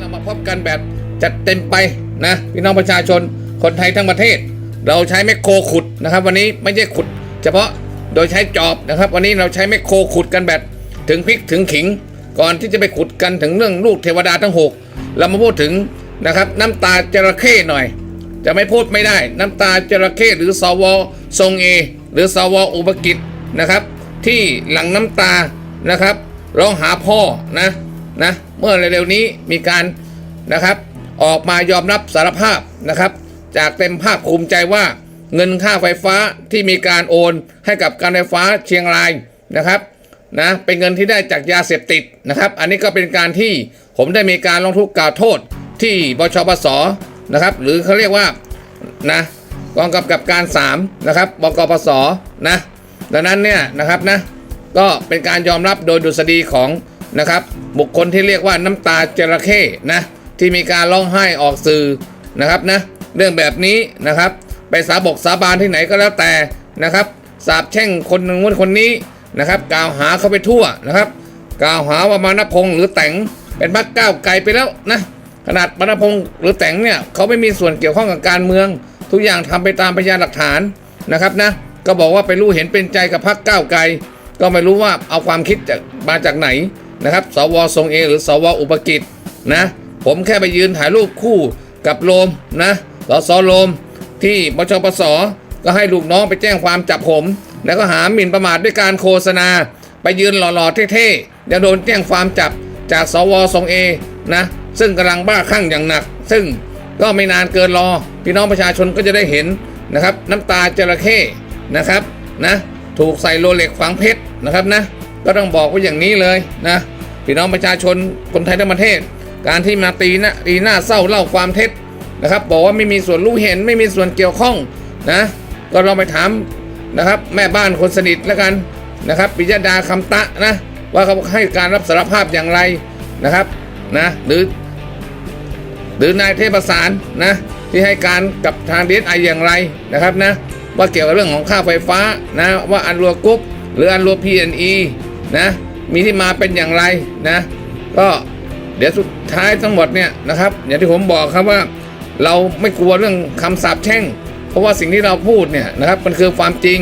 เรามาพบกันแบบจัดเต็มไปนะพี่น้องประชาชนคนไทยทั้งประเทศ เราใช้แมคโครขุดนะครับ วันนี้ไม่ใช่ขุด เฉพาะโดยใช้จอบนะครับ วันนี้เราใช้แมคโครขุดกันแบบถึงพริกถึงขิง ก่อนที่จะไปขุดกันถึงเรื่องลูกเทวดาทั้งหกเรามาพูดถึงนะครับน้ำตาจระเข้หน่อย จะไม่พูดไม่ได้ น้ำตาจระเข้หรือสวทรงเอหรือสวอุปกิจนะครับ ที่หลังน้ำตานะครับร้องหาพ่อนะนะ เมื่อเร็วๆนี้มีการนะครับ ออกมายอมรับสารภาพนะครับ จากเต็มภาคภูมิใจว่าเงินค่าไฟฟ้าที่มีการโอนให้กับการไฟฟ้าเชียงรายนะครับนะเป็นเงินที่ได้จากยาเสพติดนะครับ อันนี้ก็เป็นการที่ผมได้มีการร้องทุกกล่าวโทษที่บชปสนะครับ หรือเขาเรียกว่านะกองกำกับการ3นะครับบกปสนะดังนั้นเนี่ยนะครับนะก็เป็นการยอมรับโดยดุษฎีของ นะครับ บุคคลที่เรียกว่าน้ำตาจระเข้นะที่มีการร้องไห้ออกสื่อนะครับนะเรื่องแบบนี้นะครับไปสาบกสาบานที่ไหนก็แล้วแต่นะครับสาบแช่งคนนู้นคนนี้นะครับ กล่าวหาเขาไปทั่วนะครับ กล่าวหาว่ามานพงหรือแต่งเป็นพักก้าวไกลไปแล้วนะขนาดมานพงหรือแต่งเนี่ยเขาไม่มีส่วนเกี่ยวข้องกับการเมือง ทุกอย่างทำไปตามพยานหลักฐานนะครับนะก็บอกว่าไปรู้เห็นเป็นใจกับพักก้าวไกล ก็ไม่รู้ว่าเอาความคิดจากมาจากไหน นะครับสวทรงเอหรือสวอุปกิจนะผมแค่ไปยืนถ่ายรูปคู่กับโลมนะสสโลมที่บชปสก็ให้ลูกน้องไปแจ้งความจับผม แล้วก็หาหมิ่นประมาทด้วยการโฆษณา ไปยืนหล่อๆเท่ๆเดี๋ยวโดนแจ้งความจับจากสวทรงเอนะซึ่งกำลังบ้าคลั่งอย่างหนัก ซึ่งก็ไม่นานเกินรอ พี่น้องประชาชนก็จะได้เห็นนะครับ น้ำตาจระเข้นะครับนะถูกใส่โรเล็กฝังเพชรนะครับนะ ก็ต้องบอกว่าอย่างนี้เลยนะพี่น้องประชาชนคนไทยทั้งประเทศ การที่มาตีนะตีหน้าเศร้าเล่าความเท็จนะครับบอกว่าไม่มีส่วนรู้เห็นไม่มีส่วนเกี่ยวข้องนะก็ลองไปถามนะครับแม่บ้านคนสนิทแล้วกันนะครับปิยดาคำตะนะว่าเขาให้การรับสารภาพอย่างไรนะครับนะหรือหรือนายเทพสารนะที่ให้การกับทางดีไออย่างไรนะครับนะว่าเกี่ยวกับเรื่องของค่าไฟฟ้านะว่าอันรัวกรุ๊ปหรืออันรัวพีเอ็นอี นะมีที่มาเป็นอย่างไรนะ ก็เดี๋ยวสุดท้ายทั้งหมดเนี่ยนะครับอย่างที่ผมบอกครับว่าเราไม่กลัวเรื่องคำสาปแช่ง เพราะว่าสิ่งที่เราพูดเนี่ยนะครับมันคือความจริง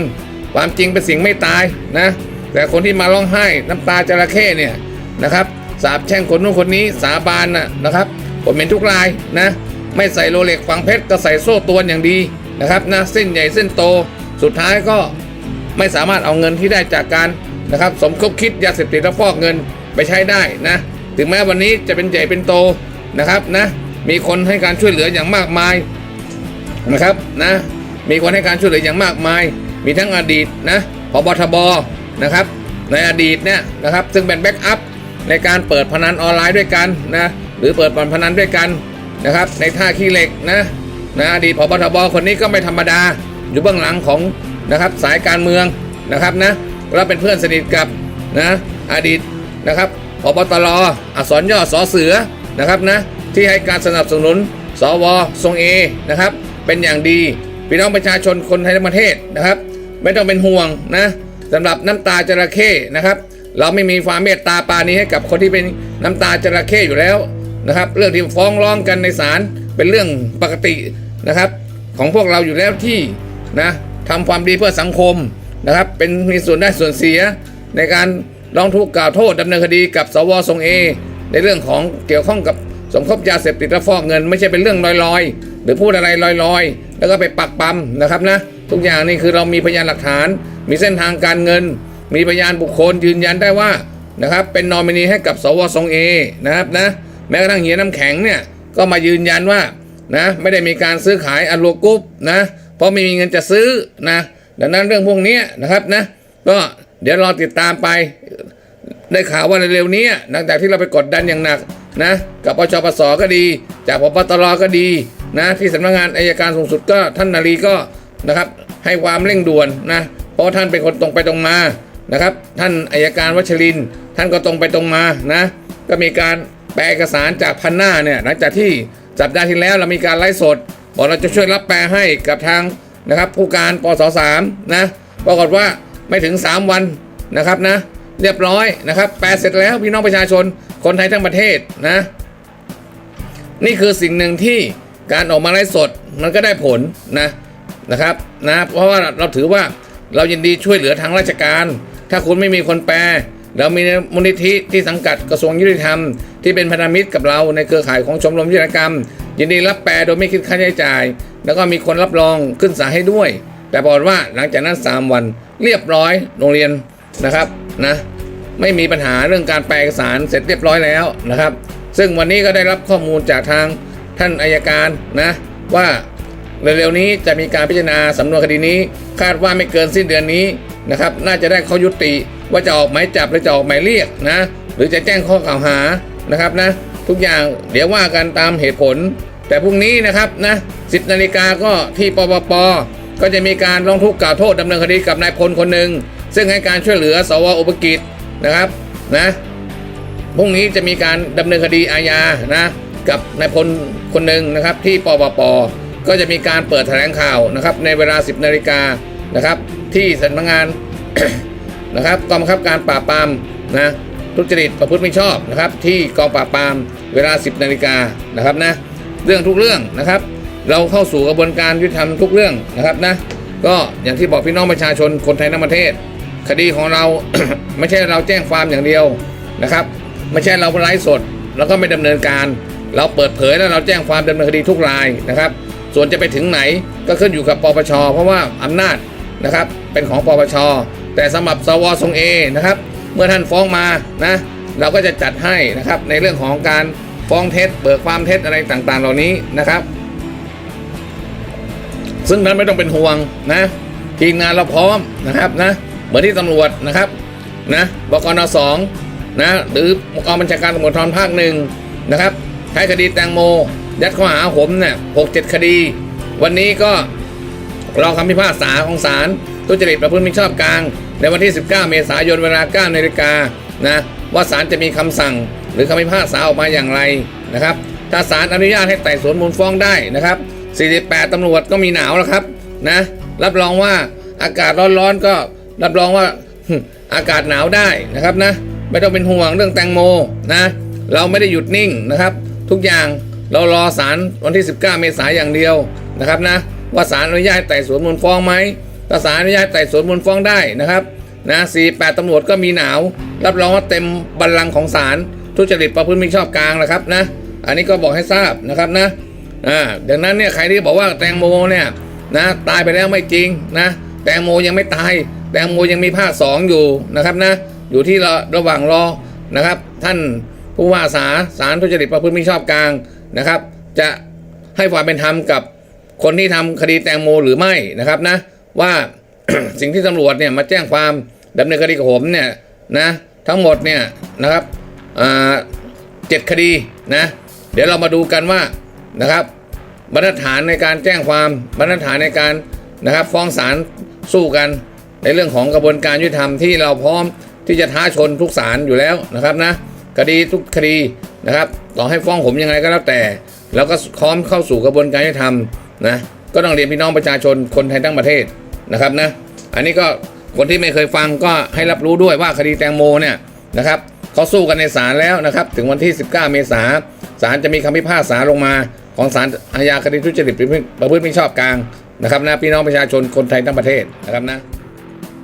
ความจริงเป็นสิ่งไม่ตายนะแต่คนที่มาร้องไห้น้ำตาจระเข้เนี่ยนะครับสาบแช่งคนนู้นคนนี้สาบานนะนะครับผมเห็นทุกรายนะไม่ใส่โรเล็กฝังเพชรก็ใส่โซ่ตรวนอย่างดีนะครับนะเส้นใหญ่เส้นโต สุดท้ายก็ไม่สามารถเอาเงินที่ได้จากการ นะครับ สมคบคิดยาเสพติดและฟอกเงินไปใช้ได้นะ ถึงแม้วันนี้จะเป็นใหญ่เป็นโตนะครับนะ มีคนให้การช่วยเหลืออย่างมากมายนะครับนะ มีคนให้การช่วยเหลืออย่างมากมาย มีทั้งอดีตนะพบทบนะครับ ในอดีตเนี่ยนะครับ ซึ่งเป็นแบ็กอัพในการเปิดพนันออนไลน์ด้วยกันนะ หรือเปิดบ่อนพนันด้วยกันนะครับ ในท่าขี้เหล็กนะนะอดีตพบทบคนนี้ก็ไม่ธรรมดา อยู่เบื้องหลังของนะครับสายการเมืองนะครับนะ แล้วเป็นเพื่อนสนิทกับนะอดีตนะครับพบตรอักษรย่อสอเสือนะครับนะที่ให้การสนับสนุนสวทรงเอนะครับเป็นอย่างดีพี่น้องประชาชนคนไทยทั้งประเทศนะครับ ไม่ต้องเป็นห่วงนะสำหรับน้ำตาจระเข้นะครับ เราไม่มีความเมตตาปานี้ให้กับคนที่เป็นน้ำตาจระเข้อยู่แล้วนะครับ เรื่องที่ฟ้องร้องกันในศาลเป็นเรื่องปกตินะครับ ของพวกเราอยู่แล้วที่นะทำความดีเพื่อสังคม นะครับ เป็นมีส่วนได้ส่วนเสียในการร้องทุกข์กล่าวโทษดำเนินคดีกับสวทรงเอ ในเรื่องของเกี่ยวข้องกับสมคบยาเสพติดและฟอกเงิน ไม่ใช่เป็นเรื่องลอยๆ หรือพูดอะไรลอยๆ แล้วก็ไปปักปั๊มนะครับนะทุกอย่างนี่คือเรามีพยานหลักฐาน มีเส้นทางการเงิน มีพยานบุคคลยืนยันได้ว่านะครับเป็นนอมินีให้กับสวทรงเอนะครับนะแม้กระทั่งเฮียน้ำแข็งเนี่ยก็มายืนยันว่านะไม่ได้มีการซื้อขายอัลโลกุ๊ปนะเพราะไม่มีเงินจะซื้อนะ ดังนั้นเรื่องพวกนี้นะครับนะก็เดี๋ยวรอติดตามไปได้ข่าวว่าเร็วๆนี้หลังจากที่เราไปกดดันอย่างหนักนะกับปชปสก็ดี จากพบตรก็ดีนะที่สำนักงานอายการสูงสุดก็ท่านนารีก็นะครับให้ความเร่งด่วนนะเพราะท่านเป็นคนตรงไปตรงมานะครับ ท่านอายการวัชริน ท่านก็ตรงไปตรงมานะก็มีการแปลเอกสารจากพันหน้าเนี่ยหลังจากที่สัปดาห์ที่แล้วเรามีการไลฟ์สดบอกเราจะช่วยรับแปลให้กับทาง นะครับผู้การปสสามนะปรากฏว่าไม่ถึง 3 วันนะครับนะเรียบร้อยนะครับแปลเสร็จแล้วพี่น้องประชาชนคนไทยทั้งประเทศนะนี่คือสิ่งหนึ่งที่การออกมาไลฟ์สดมันก็ได้ผลนะนะครับนะเพราะว่าเราถือว่าเรายินดีช่วยเหลือทางราชการ ถ้าคุณไม่มีคนแปลเรามีมูลนิธิที่สังกัดกระทรวงยุติธรรม ที่เป็นพันธมิตรกับเราในเครือข่ายของชมรมยุติกรรมยินดีรับแปลโดยไม่คิดค่าใช้จ่าย แล้วก็มีคนรับรองขึ้นสาลให้ด้วย แต่บอกว่าหลังจากนั้น 3 วันเรียบร้อยโรงเรียนนะครับนะไม่มีปัญหาเรื่องการแปลเอกสารเสร็จเรียบร้อยแล้วนะครับ ซึ่งวันนี้ก็ได้รับข้อมูลจากทางท่านอายการนะว่าเร็วๆนี้จะมีการพิจารณาสำนวนคดีนี้ คาดว่าไม่เกินสิ้นเดือนนี้นะครับ น่าจะได้ข้อยุติว่าจะออกหมายจับหรือจะออกหมายเรียกนะ หรือจะแจ้งข้อกล่าวหานะครับนะทุกอย่างเดี๋ยวว่ากันตามเหตุผล แต่พรุ่งนี้นะครับนะ10นาฬิกาก็ที่ปปปก็จะมีการร้องทุกข์กล่าวโทษดำเนินคดีกับนายพลคนหนึ่งซึ่งให้การช่วยเหลือสวอุปกิจนะครับนะพรุ่งนี้จะมีการดำเนินคดีอาญานะกับนายพลคนหนึ่งนะครับที่ปปปก็จะมีการเปิดแถลงข่าวนะครับในเวลา 10นาฬิกานะครับที่สำนักงาน นะครับกองบังคับการปราบปรามนะทุจริตประพฤติไม่ชอบนะครับที่กองปราบปรามเวลา 10นาฬิกานะครับนะ เรื่องทุกเรื่องนะครับ เราเข้าสู่กระบวนการยุติธรรมทุกเรื่องนะครับนะก็อย่างที่บอกพี่น้องประชาชนคนไทยทั้งประเทศ คดีของเรา ไม่ใช่เราแจ้งความอย่างเดียวนะครับ ไม่ใช่เราไลฟ์สด แล้วก็ไม่ดำเนินการ เราเปิดเผยแล้วเราแจ้งความดำเนินคดีทุกรายนะครับ ส่วนจะไปถึงไหนก็ขึ้นอยู่กับปปช เพราะว่าอำนาจนะครับเป็นของปปช แต่สำหรับสวทรงเอนะครับ เมื่อท่านฟ้องมานะเราก็จะจัดให้นะครับในเรื่องของการ ฟ้องเท็จเบิกความเท็จอะไรต่างๆ เหล่านี้นะครับ ซึ่งนั้นไม่ต้องเป็นห่วงนะทีมงานเราพร้อมนะครับนะเหมือนที่ตำรวจนะครับนะบกนสองนะหรือกองบัญชาการตำรวจทรภาคหนึ่งนะครับใช้คดีแตงโม ยัดข้อหาผมเนี่ยหกเจ็ดคดี วันนี้ก็รอคำพิพากษาของศาลทุจริตประพฤติมิชอบกลาง ในวันที่ 19 เมษายนเวลา9นาฬิกานะว่าศาลจะมีคำสั่ง รือคำพิพากษาออกมาอย่างไรนะครับ ถ้าศาลอนุญาตให้ไต่สวนมูลฟ้องได้นะครับ 48 ตำรวจก็มีหนาวแล้วครับนะรับรองว่าอากาศร้อนๆก็รับรองว่าอากาศหนาวได้นะครับนะไม่ต้องเป็นห่วงเรื่องแตงโมนะเราไม่ได้หยุดนิ่งนะครับ ทุกอย่างเรารอศาลวันที่ 19 เมษายนอย่างเดียวนะครับนะว่าศาลอนุญาตไต่สวนมูลฟ้องไหมถ้าศาลอนุญาตไต่สวนมูลฟ้องได้นะครับนะ48ตำรวจก็มีหนาว รับรองว่าเต็มบัลลังก์ของศาล ทุจริตประพฤติมิชอบกลางนะครับนะ อันนี้ก็บอกให้ทราบนะครับนะอ่าดังนั้นเนี่ยใครที่บอกว่าแตงโมเนี่ยนะตายไปแล้วไม่จริงนะ แตงโมยังไม่ตาย แตงโมยังมีภาคสองอยู่นะครับนะ อยู่ที่ระระหว่างรอนะครับ ท่านผู้ว่าสาสารทุจริตประพฤติมิชอบกลางนะครับ จะให้ความเป็นธรรมกับคนที่ทำคดีแตงโมหรือไม่นะครับนะ ว่าสิ่งที่ตำรวจเนี่ยมาแจ้งความดำเนินคดีกับผมเนี่ยนะทั้งหมดเนี่ยนะครับ เจ็ดคดีนะเดี๋ยวเรามาดูกันว่านะครับบรรทัดฐานในการแจ้งความบรรทัดฐานในการนะครับ ฟ้องศาลสู้กันในเรื่องของกระบวนการยุติธรรมที่เราพร้อมที่จะท้าชนทุกศาลอยู่แล้วนะครับนะคดีทุกคดีนะครับ ต่อให้ฟ้องผมยังไงก็แล้วแต่เราก็พร้อมเข้าสู่กระบวนการยุติธรรมนะก็ต้องเรียนพี่น้องประชาชนคนไทยทั้งประเทศนะครับนะอันนี้ก็คนที่ไม่เคยฟังก็ให้รับรู้ด้วยว่าคดีแตงโมเนี่ยนะครับ เขาสู้กันในศาลแล้วนะครับ ถึงวันที่ 19 เมษายนศาลจะมีคำพิพากษาลงมาของศาลอาญาคดีทุจริตประพฤติมิชอบกลางนะครับนะพี่น้องประชาชนคนไทยทั้งประเทศนะครับนะ